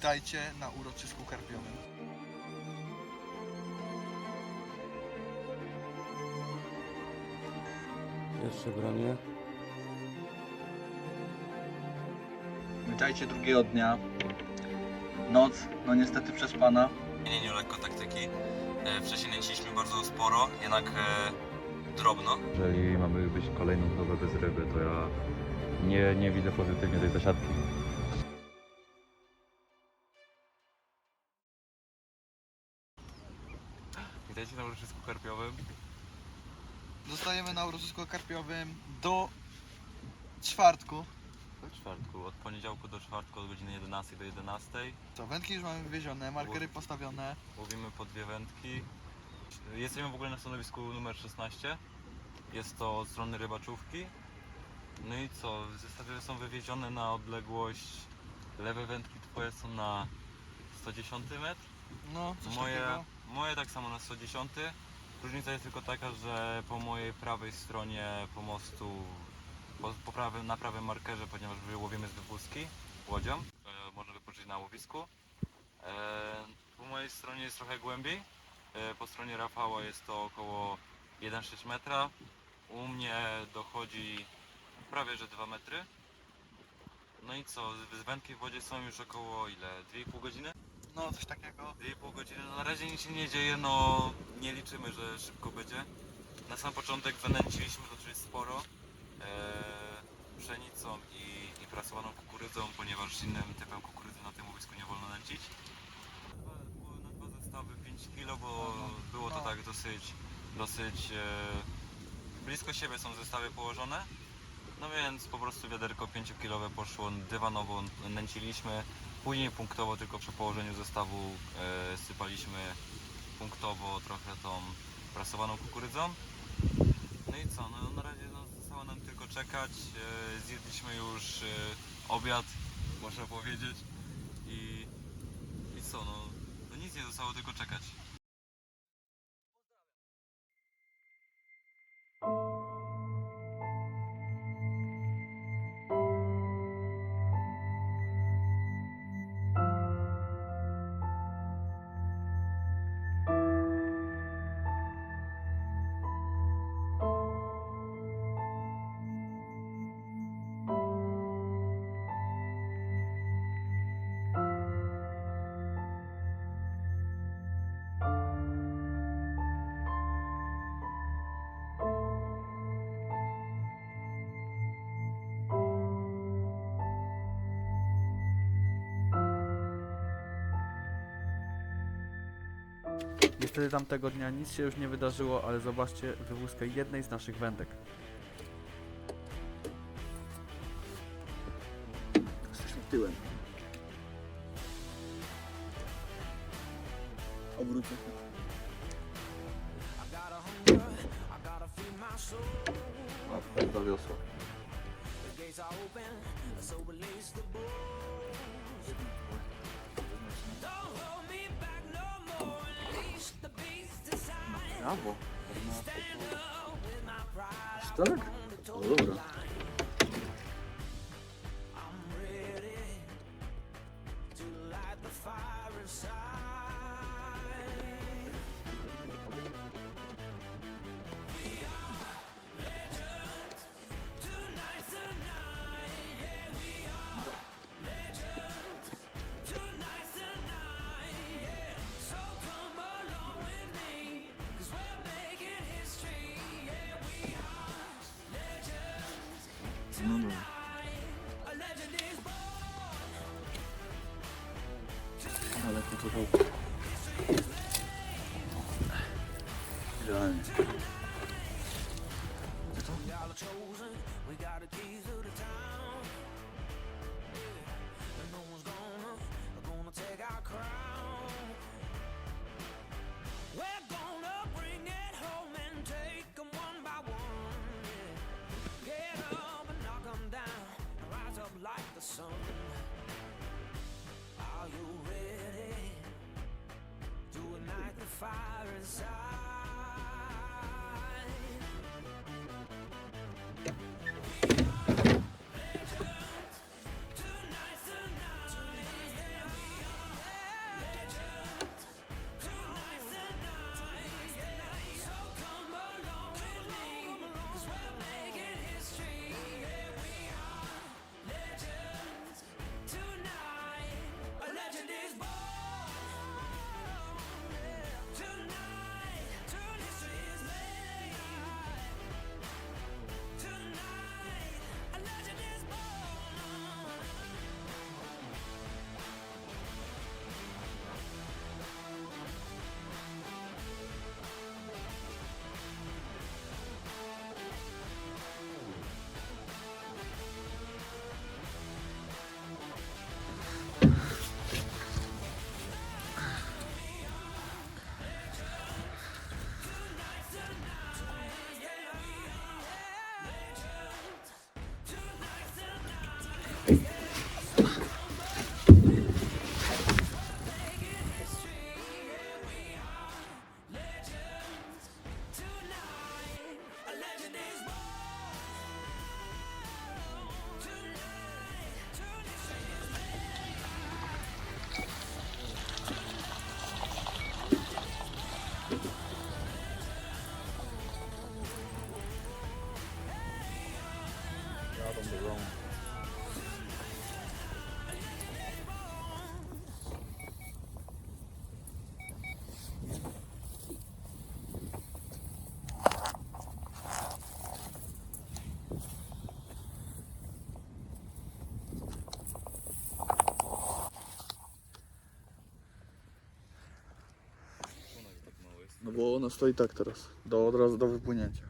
Witajcie na uroczysku karpiowym. Jeszcze bronię. Witajcie drugiego dnia. Noc, no niestety przespana. zmienieniu lekko taktyki. E, Wcześniej nęciliśmy bardzo sporo, jednak e, drobno. Jeżeli mamy być kolejną dobę bez ryby, to ja nie, nie widzę pozytywnie tej zasiadki. Na uroczysku karpiowym. Zostajemy na uroczysku karpiowym do czwartku. Do czwartku, od poniedziałku do czwartku, od godziny 11 do 11. To wędki już mamy wywiezione, markery postawione. Łowimy po dwie wędki. Jesteśmy w ogóle na stanowisku numer 16. Jest to od strony rybaczówki. No i co, zestawy są wywiezione na odległość. Lewe wędki twoje są na 110 metr. No, coś Moje, takiego. Moje tak samo na 110. Różnica jest tylko taka, że po mojej prawej stronie pomostu, po, po prawej, na prawym markerze, ponieważ łowimy z wywózki łodzią, e, można wypocząć na łowisku. E, po mojej stronie jest trochę głębiej, e, po stronie Rafała jest to około 1,6 metra. U mnie dochodzi prawie że 2 metry. No i co, wędki w wodzie są już około ile? 2,5 godziny? No, coś takiego. 2,5 godziny, no na razie nic się nie dzieje, no nie liczymy, że szybko będzie. Na sam początek wynęciliśmy dosyć sporo e, pszenicą i, i prasowaną kukurydzą, ponieważ innym typem kukurydzy na tym łowisku nie wolno nęcić. Dwa- było Na dwa zestawy 5 kg, bo było to tak dosyć, dosyć e, blisko siebie są zestawy położone. No więc po prostu wiaderko 5-kilowe poszło, dywanowo nęciliśmy. Później punktowo tylko przy położeniu zestawu e, sypaliśmy punktowo trochę tą prasowaną kukurydzą. No i co, no na razie no, zostało nam tylko czekać. E, zjedliśmy już e, obiad, można powiedzieć. I, i co, no, no nic nie zostało, tylko czekać. Niestety tamtego dnia nic się już nie wydarzyło, ale zobaczcie wywózkę jednej z naszych wędek. Ale to to Idealnie. Inside? Thank you. Bo ona stoi tak teraz, do, od razu do wypłynięcia.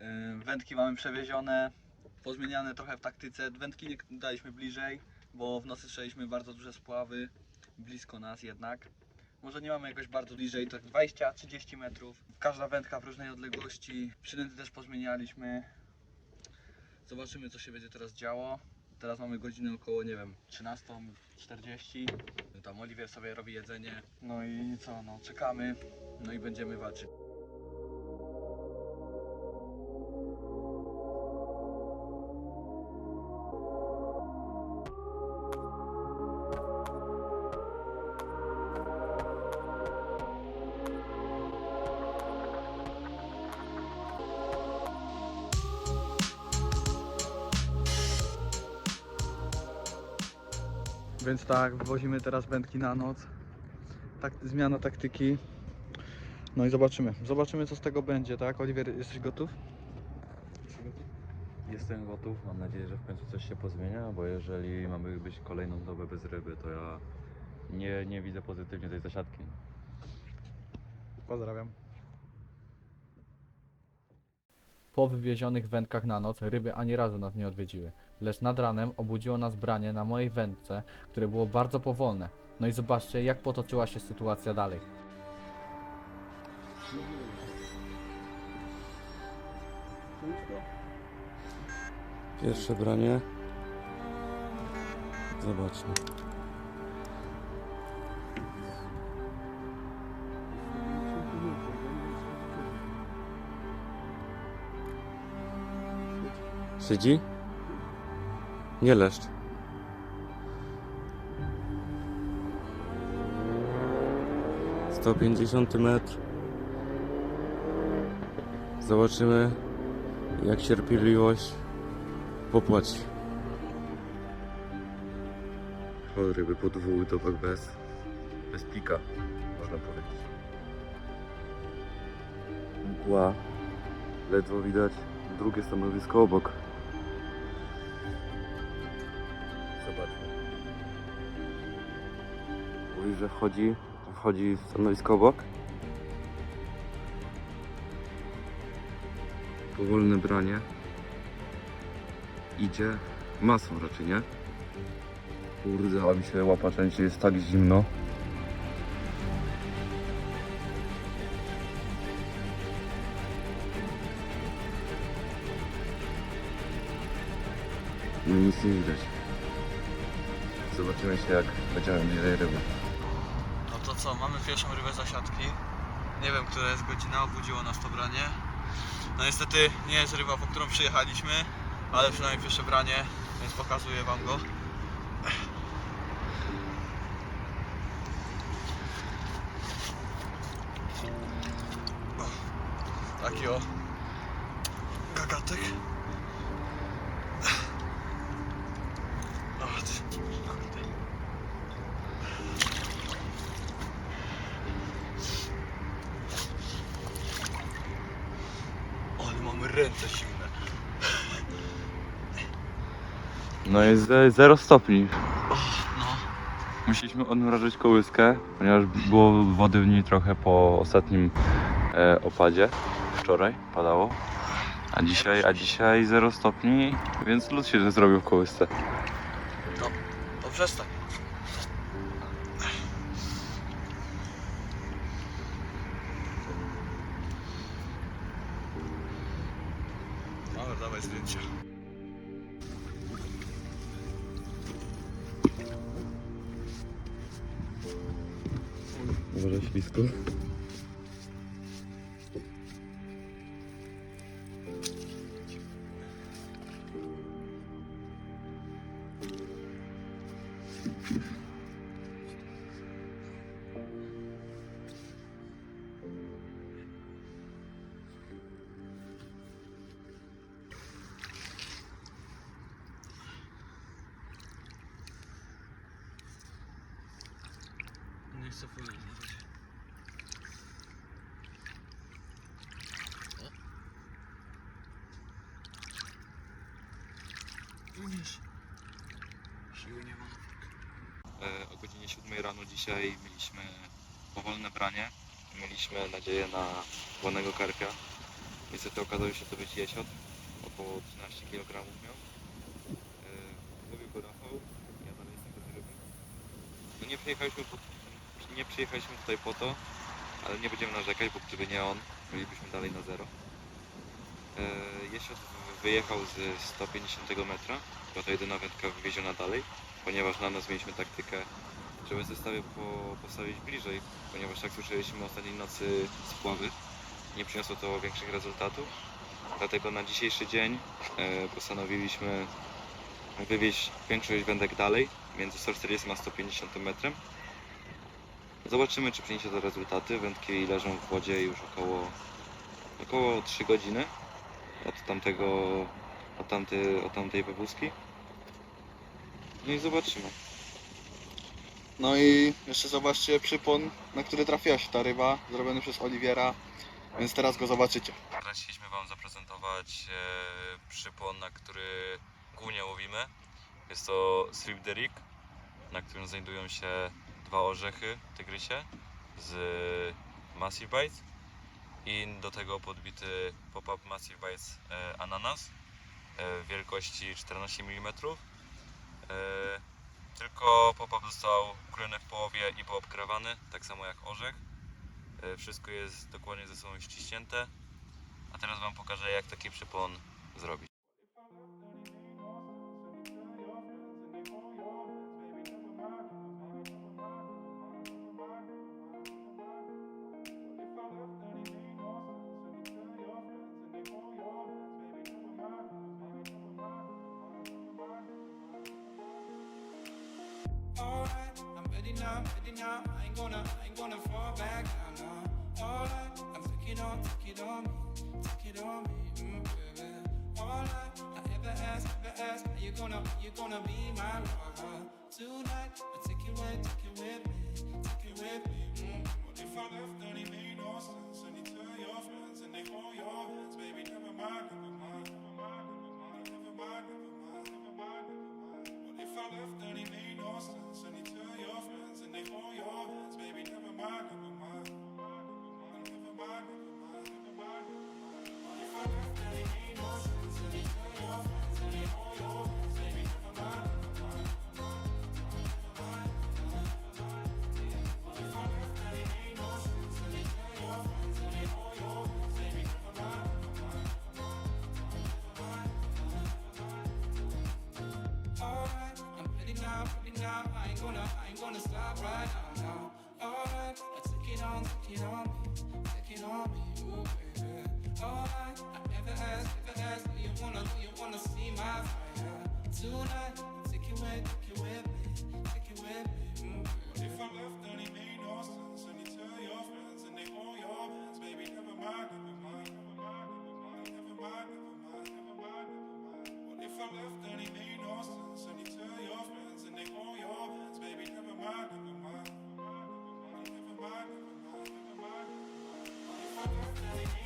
Yy, Wędki mamy przewiezione, pozmieniane trochę w taktyce. Wędki nie daliśmy bliżej, bo w nocy strzeliśmy bardzo duże spławy, blisko nas jednak. Może nie mamy jakoś bardzo bliżej, tak 20-30 metrów. Każda wędka w różnej odległości. Przynęty też pozmienialiśmy. Zobaczymy co się będzie teraz działo. Teraz mamy godzinę około, nie wiem, 13.40. Tam sobie robi jedzenie. No i co, no czekamy. No i będziemy walczyć. Więc tak, wywozimy teraz wędki na noc. Tak, zmiana taktyki. No i zobaczymy. Zobaczymy co z tego będzie, tak? Oliwier, jesteś gotów? Jestem gotów, mam nadzieję, że w końcu coś się pozmienia, bo jeżeli mamy być kolejną dobę bez ryby, to ja nie, nie widzę pozytywnie tej zasiadki. Pozdrawiam. Po wywiezionych wędkach na noc ryby ani razu nas nie odwiedziły, lecz nad ranem obudziło nas branie na mojej wędce, które było bardzo powolne. No i zobaczcie jak potoczyła się sytuacja dalej. Pierwsze branie. Zobaczmy. Siedzi? Nie leszcz. Sto pięćdziesiąty metr. Zobaczymy jak cierpliwość popłać. O, ryby po dwóch dobach bez, bez pika, można powiedzieć. Mgła. Ledwo widać drugie stanowisko obok. Że wchodzi, wchodzi w stanowisko obok. Powolne branie. Idzie masą raczej, nie? Kurde, mi się łapa częściej jest tak zimno. No nic nie widać. Zobaczymy się jak będziemy bliżej ryby. Co, mamy pierwszą rybę zasiadki. Nie wiem, która jest godzina, obudziło nas to branie. No niestety nie jest ryba, po którą przyjechaliśmy, ale przynajmniej pierwsze branie, więc pokazuję wam go. Taki o gagatek. O, ty, kurde. Ale mamy ręce silne. No jest 0 stopni. No. Musieliśmy odmrażyć kołyskę, ponieważ było wody w niej trochę po ostatnim e, opadzie. Wczoraj padało. A dzisiaj, a dzisiaj 0 stopni, więc lód się zrobił w kołysce. To przestań. Siły nie mam. E, o godzinie 7 rano dzisiaj mieliśmy powolne branie. Mieliśmy nadzieję na ładnego karpia. Niestety okazało się to być jesiot. Około 13 kg miał. Yy, Łowił go Rafał, ja dalej jestem bez ryby. No nie przyjechaliśmy, po, nie przyjechaliśmy tutaj po to, ale nie będziemy narzekać, bo gdyby nie on, bylibyśmy dalej na zero. Yy, Jesiot wyjechał z 150 metra, była to jedyna wędka wywieziona dalej, ponieważ na nas mieliśmy taktykę, żeby zestawy po, postawić bliżej, ponieważ jak słyszeliśmy ostatniej nocy spławy, nie przyniosło to większych rezultatów. Dlatego na dzisiejszy dzień e, postanowiliśmy wywieźć większość wędek dalej, między 140 a 150 metrem. Zobaczymy, czy przyniesie to rezultaty. Wędki leżą w wodzie już około, około 3 godziny od tamtego, od, tamty, od tamtej wywózki. No i zobaczymy. No i jeszcze zobaczcie przypon, na który trafiła się ta ryba, zrobiony przez Oliwiera, więc teraz go zobaczycie. Teraz chcieliśmy Wam zaprezentować e, przypon, na który głównie łowimy. Jest to Strip the Rig, na którym znajdują się dwa orzechy tygrysie z Massive Bites i do tego podbity pop-up Massive Bites e, ananas e, wielkości 14 mm. E, tylko pop-up został ukrojony w połowie i poobkrawany, tak samo jak orzech. Wszystko jest dokładnie ze sobą ściśnięte. A teraz Wam pokażę jak taki przypon zrobić. Left and it made no sense? And you tell your friends and they hold your hands, baby. Never mind, and it made no sense? And you tell your friends and they call your hands, baby. Never mind, never mind, never mind, never mind, never mind, never mind. What if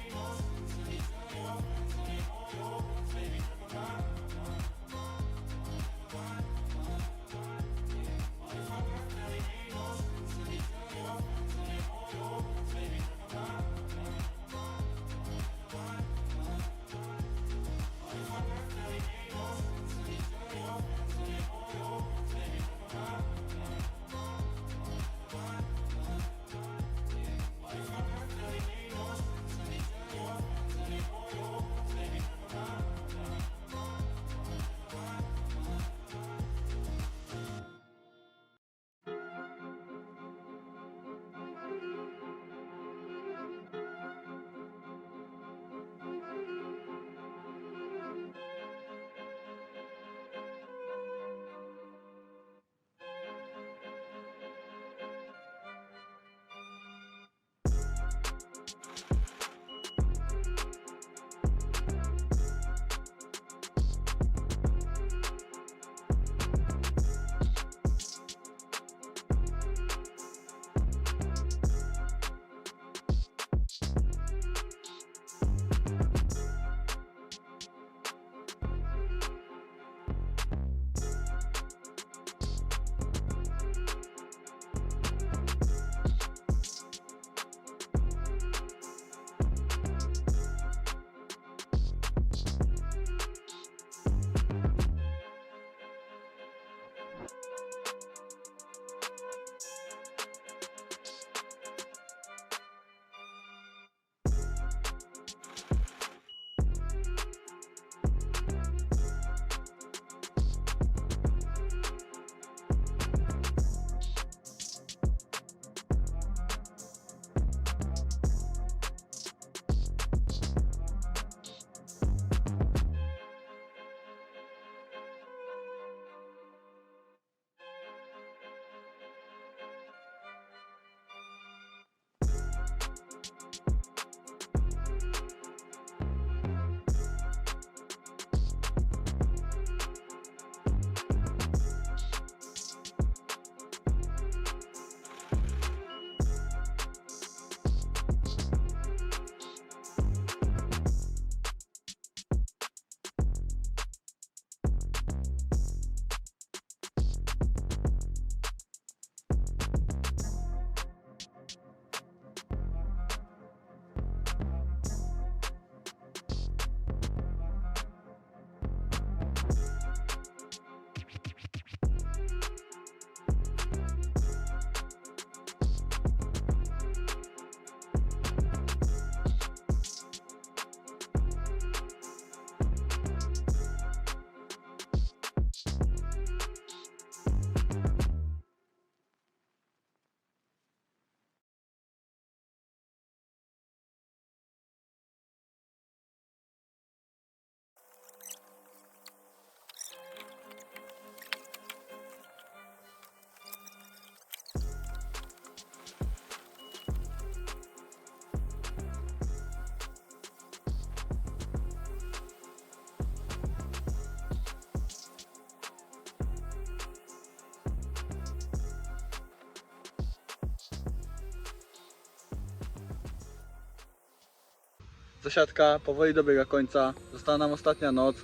zasiadka powoli dobiega końca. Została nam ostatnia noc.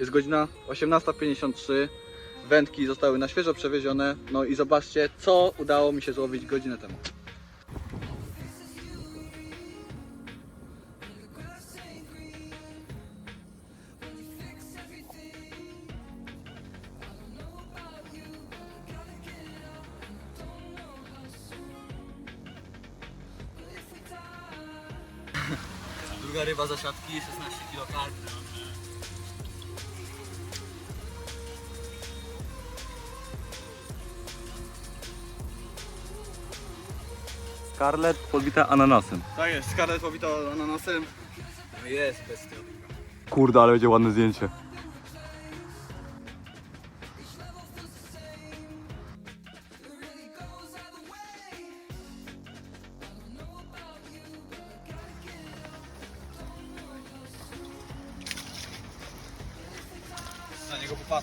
Jest godzina 18.53. Wędki zostały na świeżo przewiezione. No i zobaczcie, co udało mi się złowić godzinę temu. Ryba zasiadki, 16 kg karp. Scarlett podbita ananasem. Tak jest, skarlet pobita ananasem. No jest bestia. Kurde, ale będzie ładne zdjęcie. Na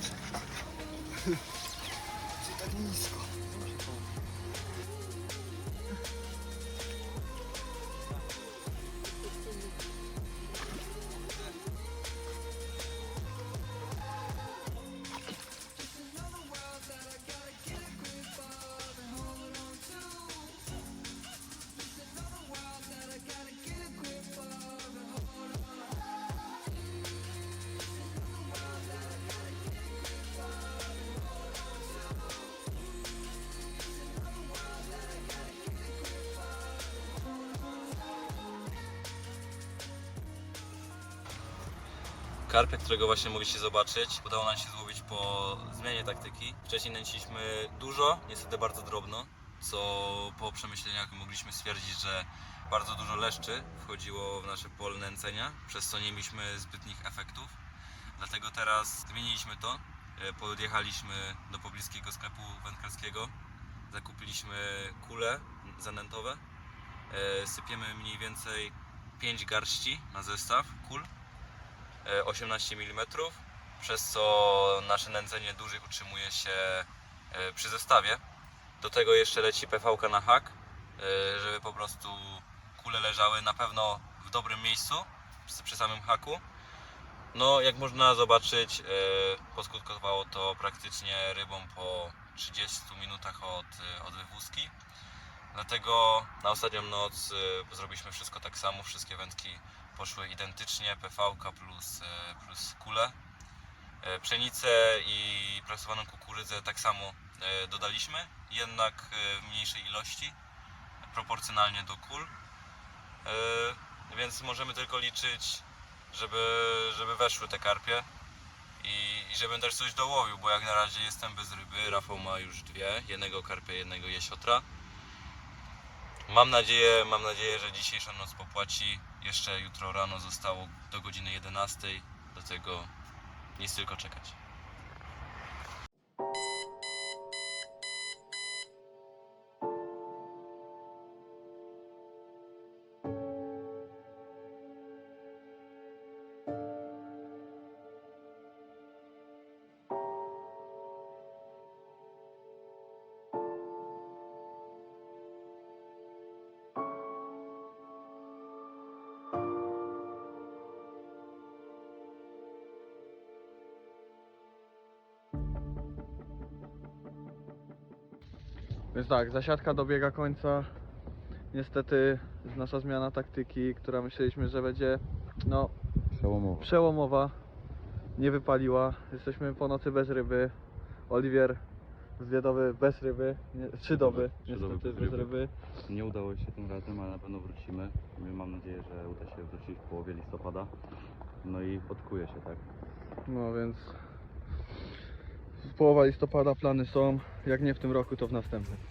Karpia, którego właśnie mogliście zobaczyć, udało nam się złowić po zmianie taktyki. Wcześniej nęciliśmy dużo, niestety bardzo drobno, co po przemyśleniach mogliśmy stwierdzić, że bardzo dużo leszczy wchodziło w nasze pole nęcenia, przez co nie mieliśmy zbytnich efektów. Dlatego teraz zmieniliśmy to. E, Podjechaliśmy do pobliskiego sklepu wędkarskiego, zakupiliśmy kule zanętowe. E, Sypiemy mniej więcej 5 garści na zestaw kul 18 mm, przez co nasze nędzenie dłużej utrzymuje się e, przy zestawie. Do tego jeszcze leci PV na hak, e, żeby po prostu kule leżały na pewno w dobrym miejscu przy, samym haku. No, jak można zobaczyć, e, poskutkowało to praktycznie rybą po 30 minutach od, e, od wywózki. Dlatego na ostatnią noc e, zrobiliśmy wszystko tak samo, wszystkie wędki poszły identycznie, PV plus, e, plus kule. E, Pszenicę i prasowaną kukurydzę tak samo e, dodaliśmy, jednak w mniejszej ilości, proporcjonalnie do kul. Więc możemy tylko liczyć, żeby, żeby weszły te karpie i, i żebym też coś dołowił, bo jak na razie jestem bez ryby. Rafał ma już dwie, jednego karpia, jednego jesiotra. Mam nadzieję, mam nadzieję, że dzisiejsza noc popłaci. Jeszcze jutro rano zostało do godziny 11. Do tego nic tylko czekać. Więc tak, zasiadka dobiega końca. Niestety nasza zmiana taktyki, która myśleliśmy, że będzie no, Przełomowo. przełomowa, nie wypaliła. Jesteśmy po nocy bez ryby. Oliwier dwie doby bez ryby, nie, trzy doby Trzy doby niestety bez bez ryby. ryby. Nie udało się tym razem, ale na pewno wrócimy. Mam nadzieję, że uda się wrócić w połowie listopada. No i podkuje się, tak? No więc połowa listopada plany są, jak nie w tym roku to w następnym.